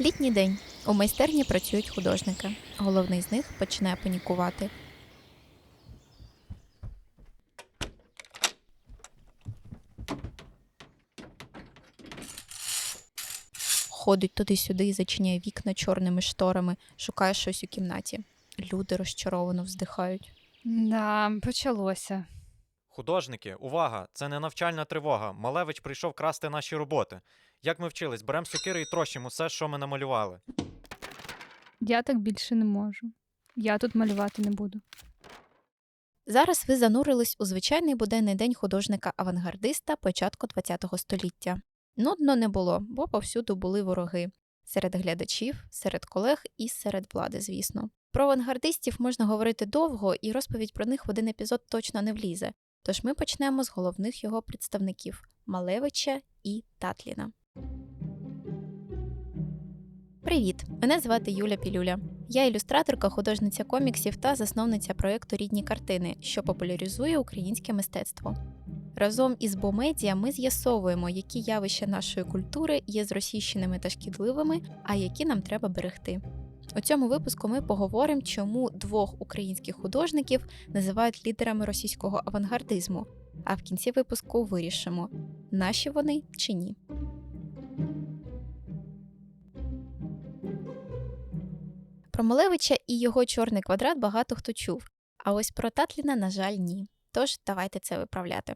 Літній день. У майстерні працюють художники. Головний з них починає панікувати. Ходить туди-сюди і зачиняє вікна чорними шторами, шукає щось у кімнаті. Люди розчаровано вздихають. Да, почалося. Художники, увага! Це не навчальна тривога. Малевич прийшов красти наші роботи. Як ми вчились, беремо сокири і трощимо все, що ми намалювали. Я так більше не можу. Я тут малювати не буду. Зараз ви занурились у звичайний буденний день художника-авангардиста початку ХХ століття. Нудно не було, бо повсюду були вороги серед глядачів, серед колег і серед влади, звісно. Про авангардистів можна говорити довго, і розповідь про них в один епізод точно не влізе. Тож ми почнемо з головних його представників Малевича і Татліна. Привіт! Мене звати Юля Пілюля. Я ілюстраторка, художниця коміксів та засновниця проєкту Рідні картини, що популяризує українське мистецтво. Разом із Бомедіа ми з'ясовуємо, які явища нашої культури є зросійщеними та шкідливими, а які нам треба берегти. У цьому випуску ми поговоримо, чому двох українських художників називають лідерами російського авангардизму. А в кінці випуску вирішимо, наші вони чи ні. Про Малевича і його чорний квадрат багато хто чув, а ось про Татліна, на жаль, ні. Тож давайте це виправляти.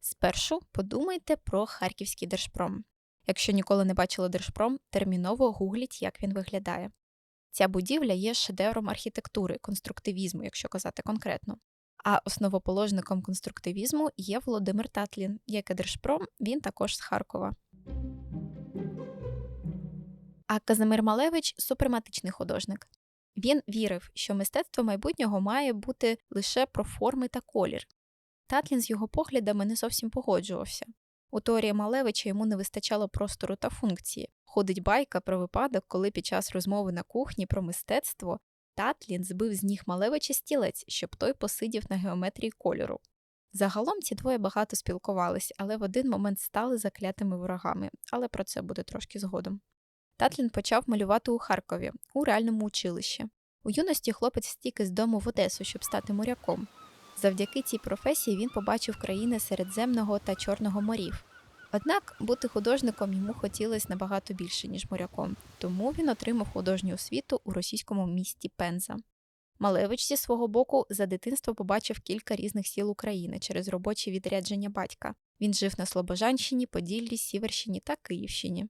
Спершу подумайте про харківський держпром. Якщо ніколи не бачили держпром, терміново гугліть, як він виглядає. Ця будівля є шедевром архітектури, конструктивізму, якщо казати конкретно. А основоположником конструктивізму є Володимир Татлін, як і держпром, він також з Харкова. А Казимир Малевич супрематичний художник. Він вірив, що мистецтво майбутнього має бути лише про форми та колір. Татлін з його поглядами не зовсім погоджувався. У теорії Малевича йому не вистачало простору та функції. Ходить байка про випадок, коли під час розмови на кухні про мистецтво Татлін збив з ніг Малевича стілець, щоб той посидів на геометрії кольору. Загалом ці двоє багато спілкувались, але в один момент стали заклятими ворогами, але про це буде трошки згодом. Татлін почав малювати у Харкові, у реальному училищі. У юності хлопець втік із дому в Одесу, щоб стати моряком. Завдяки цій професії він побачив країни Середземного та Чорного морів. Однак бути художником йому хотілося набагато більше, ніж моряком, тому він отримав художню освіту у російському місті Пенза. Малевич зі свого боку за дитинство побачив кілька різних сіл України через робочі відрядження батька. Він жив на Слобожанщині, Поділлі, Сіверщині та Київщині.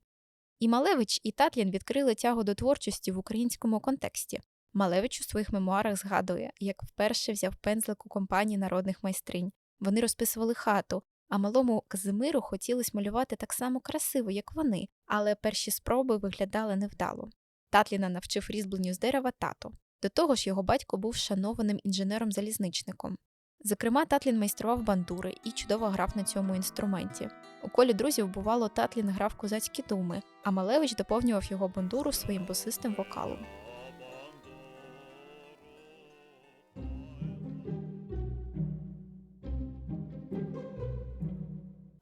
І Малевич, і Татлін відкрили тягу до творчості в українському контексті. Малевич у своїх мемуарах згадує, як вперше взяв пензлик у компанії народних майстринь. Вони розписували хату, а малому Казимиру хотілося малювати так само красиво, як вони, але перші спроби виглядали невдало. Татліна навчив різьбленню з дерева тато. До того ж, його батько був шанованим інженером-залізничником. Зокрема, Татлін майстрував бандури і чудово грав на цьому інструменті. У колі друзів, бувало, Татлін грав козацькі думи, а Малевич доповнював його бандуру своїм босистим вокалом.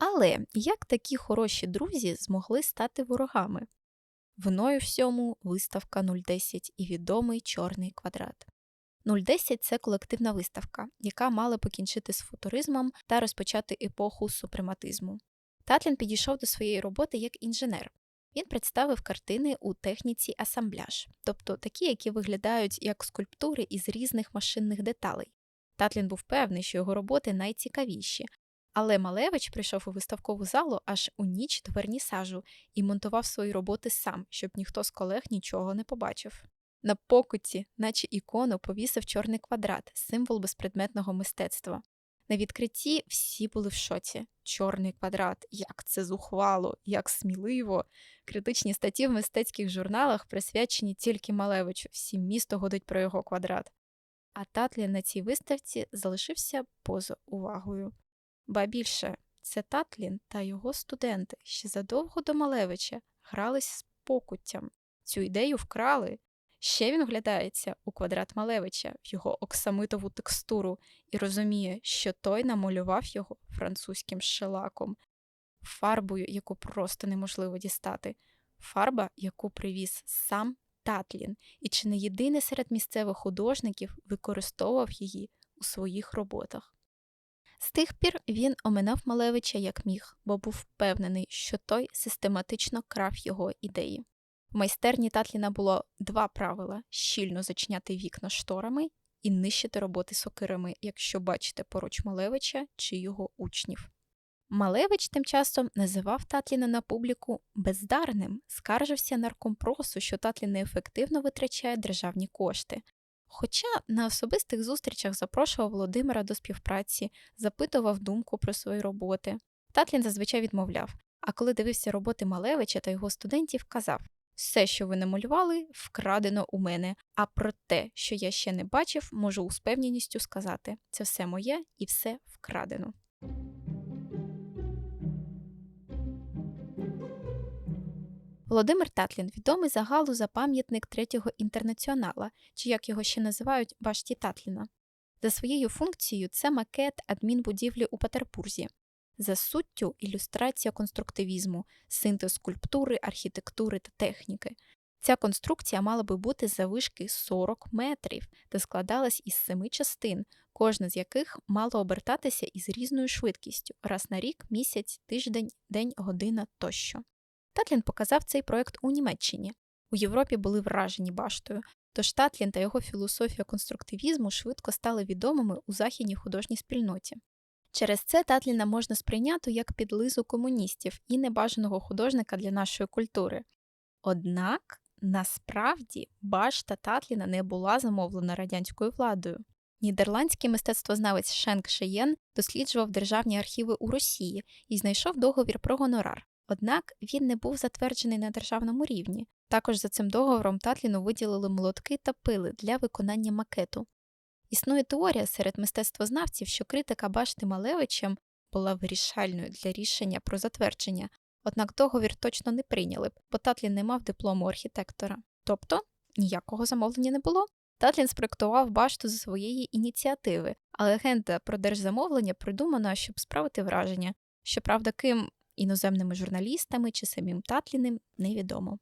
Але як такі хороші друзі змогли стати ворогами? Виною всьому виставка 010 і відомий чорний квадрат. 010 – це колективна виставка, яка мала покінчити з футуризмом та розпочати епоху супрематизму. Татлін підійшов до своєї роботи як інженер. Він представив картини у техніці асамбляж, тобто такі, які виглядають як скульптури із різних машинних деталей. Татлін був певний, що його роботи найцікавіші, але Малевич прийшов у виставкову залу аж у ніч до вернісажу і монтував свої роботи сам, щоб ніхто з колег нічого не побачив. На покуті, наче ікону, повісив чорний квадрат, символ безпредметного мистецтва. На відкритті всі були в шоці. Чорний квадрат, як це зухвало, як сміливо. Критичні статті в мистецьких журналах присвячені тільки Малевичу, всі місто годить про його квадрат. А Татлін на цій виставці залишився поза увагою. Ба більше, це Татлін та його студенти ще задовго до Малевича грались з покуттям. Цю ідею вкрали. Ще він вглядається у квадрат Малевича в його оксамитову текстуру і розуміє, що той намалював його французьким шелаком, фарбою, яку просто неможливо дістати, фарба, яку привіз сам Татлін, і чи не єдиний серед місцевих художників використовував її у своїх роботах. З тих пір він оминав Малевича як міг, бо був впевнений, що той систематично крав його ідеї. В майстерні Татліна було два правила: щільно зачиняти вікна шторами і нищити роботи сокирами, якщо бачите поруч Малевича чи його учнів. Малевич тим часом називав Татліна на публіку бездарним, скаржився наркомпросу, що Татлін неефективно витрачає державні кошти. Хоча на особистих зустрічах запрошував Володимира до співпраці, запитував думку про свої роботи. Татлін зазвичай відмовляв, а коли дивився роботи Малевича та його студентів, казав: все, що ви намалювали, вкрадено у мене. А про те, що я ще не бачив, можу з певністю сказати: це все моє і все вкрадено. Володимир Татлін відомий загалу за пам'ятник третього інтернаціонала, чи як його ще називають башті Татліна. За своєю функцією це макет адмінбудівлі у Петербурзі. За суттю ілюстрація конструктивізму, синтез скульптури, архітектури та техніки. Ця конструкція мала би бути завишки 40 метрів та складалась із семи частин, кожна з яких мала обертатися із різною швидкістю раз на рік, місяць, тиждень, день, година тощо. Татлін показав цей проект у Німеччині. У Європі були вражені баштою, тож Татлін та його філософія конструктивізму швидко стали відомими у західній художній спільноті. Через це Татліна можна сприйняти як підлизу комуністів і небажаного художника для нашої культури. Однак насправді башта Татліна не була замовлена радянською владою. Нідерландський мистецтвознавець Шенк Шеєн досліджував державні архіви у Росії і знайшов договір про гонорар. Однак він не був затверджений на державному рівні. Також за цим договором Татліну виділили молотки та пили для виконання макету. Існує теорія серед мистецтвознавців, що критика башти Малевичем була вирішальною для рішення про затвердження, однак договір точно не прийняли б, бо Татлін не мав диплому архітектора. Тобто ніякого замовлення не було. Татлін спроектував башту за своєї ініціативи, а легенда про держзамовлення придумана, щоб справити враження. Щоправда, ким іноземними журналістами чи самим Татліним невідомо.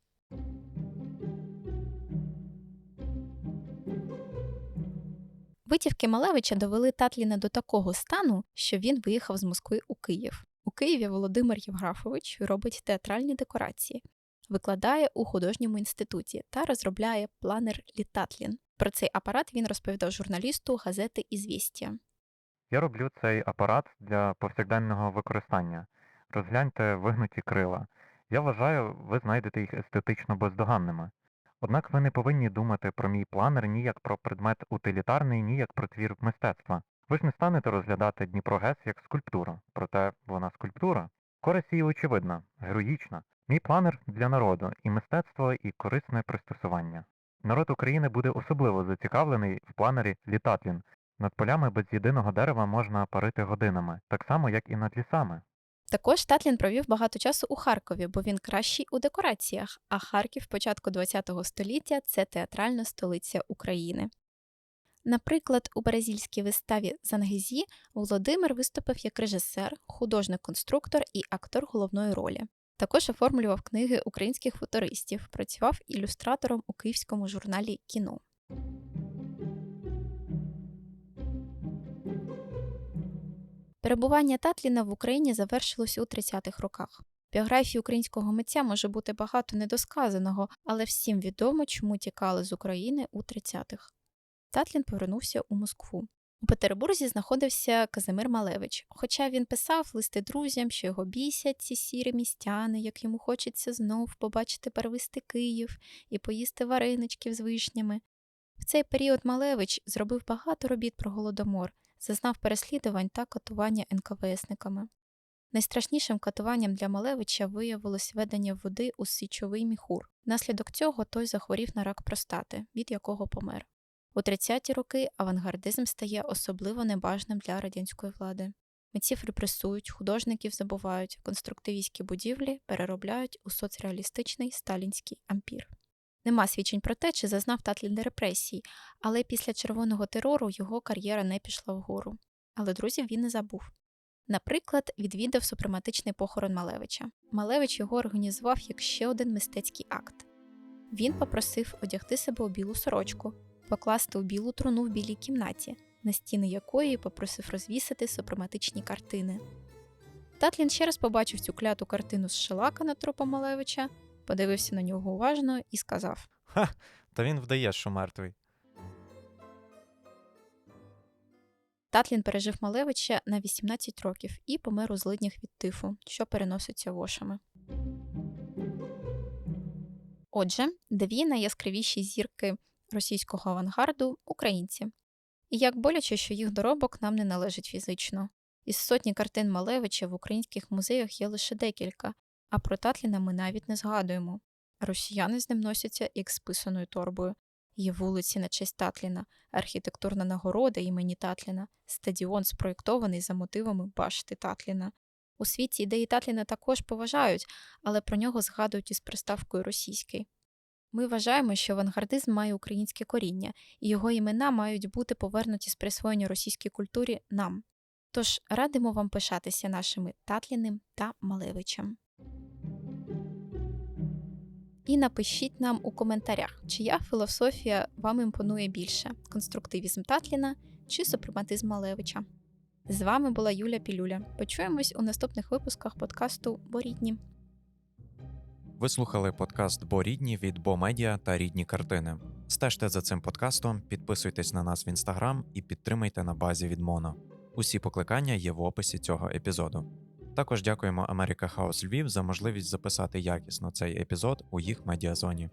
Витівки Малевича довели Татліна до такого стану, що він виїхав з Москви у Київ. У Києві Володимир Євграфович робить театральні декорації, викладає у художньому інституті та розробляє планер Літатлін. Про цей апарат він розповідав журналісту газети «Ізвістія». Я роблю цей апарат для повсякденного використання. Розгляньте вигнуті крила. Я вважаю, ви знайдете їх естетично бездоганними. Однак ви не повинні думати про мій планер ні як про предмет утилітарний, ні як про твір мистецтва. Ви ж не станете розглядати Дніпрогес як скульптуру, проте вона скульптура. Користь її очевидна, героїчна. Мій планер для народу і мистецтво, і корисне пристосування. Народ України буде особливо зацікавлений в планері Літатлін. Над полями без єдиного дерева можна парити годинами, так само, як і над лісами. Також Татлін провів багато часу у Харкові, бо він кращий у декораціях, а Харків початку ХХ століття це театральна столиця України. Наприклад, у бразильській виставі Зангезі Володимир виступив як режисер, художник-конструктор і актор головної ролі. Також оформлював книги українських футуристів, працював ілюстратором у київському журналі Кіно. Перебування Татліна в Україні завершилось у 30-х роках. Біографії українського митця може бути багато недосказаного, але всім відомо, чому тікали з України у 30-х. Татлін повернувся у Москву. У Петербурзі знаходився Казимир Малевич, хоча він писав листи друзям, що його бісять ці сірі містяни, як йому хочеться знов побачити первисти Київ і поїсти вареничків з вишнями. В цей період Малевич зробив багато робіт про голодомор, зазнав переслідувань та катування НКВСниками. Найстрашнішим катуванням для Малевича виявилось ведення води у січовий міхур. Внаслідок цього той захворів на рак простати, від якого помер. У 30-ті роки авангардизм стає особливо небажним для радянської влади. Митців репресують, художників забувають, конструктивістські будівлі переробляють у соцреалістичний сталінський ампір. Нема свідчень про те, чи зазнав Татлін репресій, але після червоного терору його кар'єра не пішла вгору. Але друзів він не забув. Наприклад, відвідав супрематичний похорон Малевича. Малевич його організував як ще один мистецький акт. Він попросив одягти себе у білу сорочку, покласти у білу труну в білій кімнаті, на стіни якої попросив розвісити супрематичні картини. Татлін ще раз побачив цю кляту картину з шелака над трупом Малевича, подивився на нього уважно і сказав: Ха, та він вдає, що мертвий. Татлін пережив Малевича на 18 років і помер у злиднях від тифу, що переноситься вошами. Отже, дві найяскравіші зірки російського авангарду українці. І як боляче, що їх доробок нам не належить фізично. Із сотні картин Малевича в українських музеях є лише декілька, а про Татліна ми навіть не згадуємо. Росіяни з ним носяться як з писаною торбою. Є вулиці на честь Татліна, архітектурна нагорода імені Татліна, стадіон спроєктований за мотивами башти Татліна. У світі ідеї Татліна також поважають, але про нього згадують із приставкою російський. Ми вважаємо, що авангардизм має українське коріння, і його імена мають бути повернуті з присвоєння російській культурі нам. Тож радимо вам пишатися нашими Татліним та Малевичем. І напишіть нам у коментарях, чия філософія вам імпонує більше: конструктивізм Татліна чи супрематизм Малевича. З вами була Юля Пілюля. Почуємось у наступних випусках подкасту Борідні. Ви слухали подкаст Бо рідні від Бо Медіа та рідні картини. Стежте за цим подкастом, підписуйтесь на нас в інстаграм і підтримайте на базі від Моно. Усі покликання є в описі цього епізоду. Також дякуємо America House Львів за можливість записати якісно цей епізод у їх медіазоні.